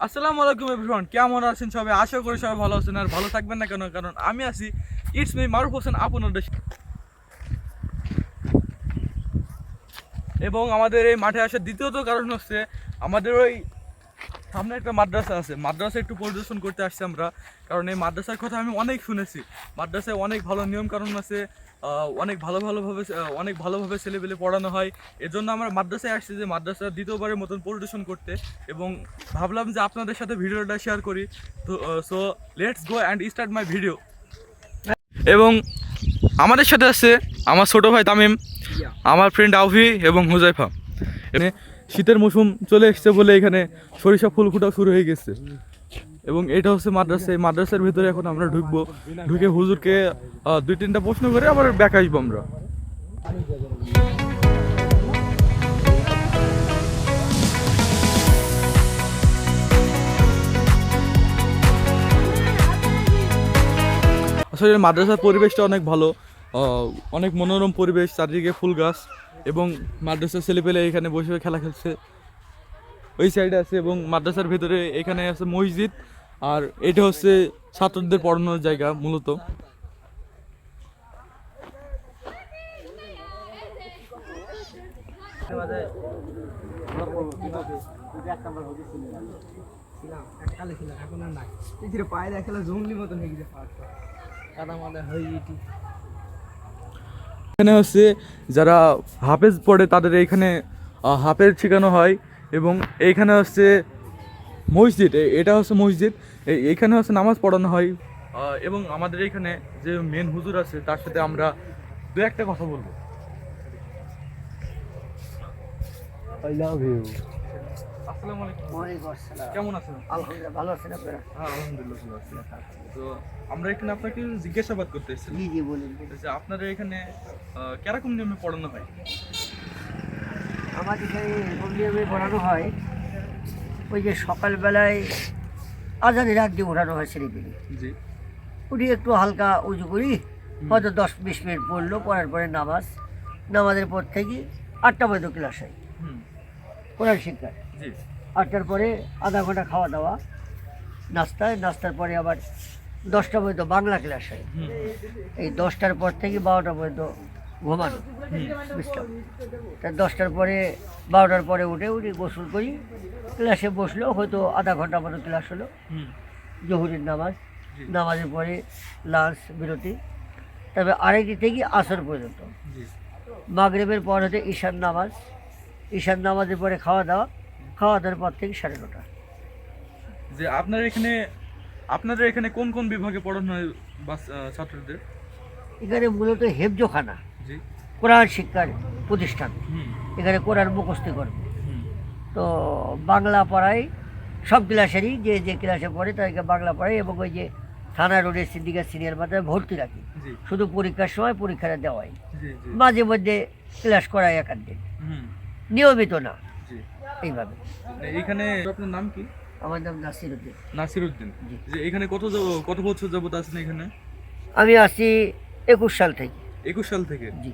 আসসালামু আলাইকুম এভরিওয়ান, কেমন আছেন সবাই? আশা করি সবাই ভালো আছেন আর ভালো থাকবেন না কেন? কারণ আমি আছি ইটস মি মারুফ হোসেন আপনার এবং আমাদের এই মাঠে আসার দ্বিতীয়ত কারণ হচ্ছে আমাদের ওই সামনে একটা মাদ্রাসা আছে। মাদ্রাসা একটু পরিদর্শন করতে আসছি আমরা। কারণ এই মাদ্রাসার কথা আমি অনেক শুনেছি। মাদ্রাসায় অনেক ভালো নিয়ম কানুন আছে অনেক ভালো ভালোভাবে অনেক ভালোভাবে ছেলেপেলে পড়ানো হয়। এর জন্য আমরা মাদ্রাসায় আসছি যে মাদ্রাসা দ্বিতীয়বারের মতন পরিদর্শন করতে। এবং ভাবলাম যে আপনাদের সাথে ভিডিওটা শেয়ার করি। তো so let's go and start my video এবং আমাদের সাথে আছে আমার ছোটো ভাই তামিম আমার ফ্রেন্ড আউফি এবং হুজাইফা। শীতের মৌসুম চলে এসেছে বলে এখানে সরিষা ফুল ফুটা শুরু হয়ে গেছে। এবং এটা হচ্ছে মাদ্রাসা। এই মাদ্রাসার ভিতরে এখন আমরা ঢুকবো। ঢুকে হুজুরকে দুই তিনটা প্রশ্ন করে আবার ব্যাক আসব আমরা। আসলে মাদ্রাসার পরিবেশটা অনেক ভালো। অনেক মনোরম পরিবেশ, চারিদিকে ফুল গাছ। এবং মাদ্রাসার ছেলেপেলে এখানে বসে খেলা খেলছে। ওই সাইডে আছে এবং মাদ্রাসার ভেতরে এখানে আছে মসজিদ আর এটা হচ্ছে ছাত্রদের পড়ানোর জায়গা মূলত। পায়ে দেখলে জঙ্গলি মতন হয়ে গেছে হয়ে এখানে হচ্ছে যারা হাফেজ পড়ে তাদের এইখানে হাফেজ শেখানো হয় এবং এইখানে হচ্ছে মসজিদ এটা হচ্ছে মসজিদ এইখানে হচ্ছে নামাজ পড়ানো হয়। এবং আমাদের এইখানে যে মেন হুজুর আছে তার সাথে আমরা দু একটা কথা বলব। আই লাভ ইউ আসসালামু আলাইকুম। ওয়ালাইকুম আসসালাম। কেমন আছেন? আলহামদুলিল্লাহ ভালো আছেন আপনারা? হ্যাঁ আলহামদুলিল্লাহ ভালো আছি। তো আমরা এখানে আপনাকে জিজ্ঞাসাবাদ করতে এসেছিলাম। জি জি বলুন যে আপনাদের এখানে কীরকম নিয়মে পড়ানো হয়? আমাদের এখানে এরকম নিয়মে পড়ানো হয় ওই যে সকালবেলায় আজানের আগ দিয়ে ওঠানো হয় ছেলেপিলে জি। উঠি একটু হালকা উঁচু করি হয়তো দশ বিশ মিনিট পড়ল পড়ার পরে নামাজ। নামাজের পর থেকে আটটা পর্যন্ত ক্লাস হয়। কোরআন শিক্ষা। জি আটটার পরে আধা ঘণ্টা খাওয়া দাওয়া নাস্তায় নাস্তার পরে আবার দশটা পর্যন্ত বাংলা ক্লাস হয়। এই দশটার পর থেকে বারোটা পর্যন্ত ঘুমানো তা দশটার পরে বারোটার পরে উঠে উঠে গোসল করি ক্লাসে বসলেও হয়তো আধা ঘণ্টা মতো ক্লাস হলো। জহুরের নামাজ নামাজের পরে লাঞ্চ বিরতি তবে আড়াইটি থেকে আসর পর্যন্ত। মাগরেবের পর হতে ঈশান নামাজ ঈশান নামাজের পরে খাওয়া দাওয়া খাওয়া দাওয়ার পর থেকে সাড়ে নটা। যে আপনার এখানে আপনাদের এখানে কোন কোন বিভাগে পড়ানো হয় ছাত্রদের? এখানে মূলত হেফজোখানা কোরআন শিক্ষার প্রতিষ্ঠান। এখানে কোরআন মুখস্থ করবে তো বাংলা পড়ায় সব ক্লাসেরই যে যে ক্লাসে পড়ে তাদেরকে বাংলা পড়াই এবং ওই যে থানা রোডের সিন্ডিকা সিনিয়র মাথায় ভর্তি রাখি। শুধু পরীক্ষার সময় পরীক্ষাটা দেওয়াই। মাঝে মধ্যে ক্লাস করায় এক দিন হুম। নিয়মিত না। এইভাবে। এইখানে আপনার নাম কি? আমার নাম নাসির উদ্দিন নাসিরউদ্দিন জি। যে এখানে কত যাব- কত বছর যাবত আছেন এখানে? আমি আসি একুশ সাল থেকে। একুশ সাল থেকে? জি।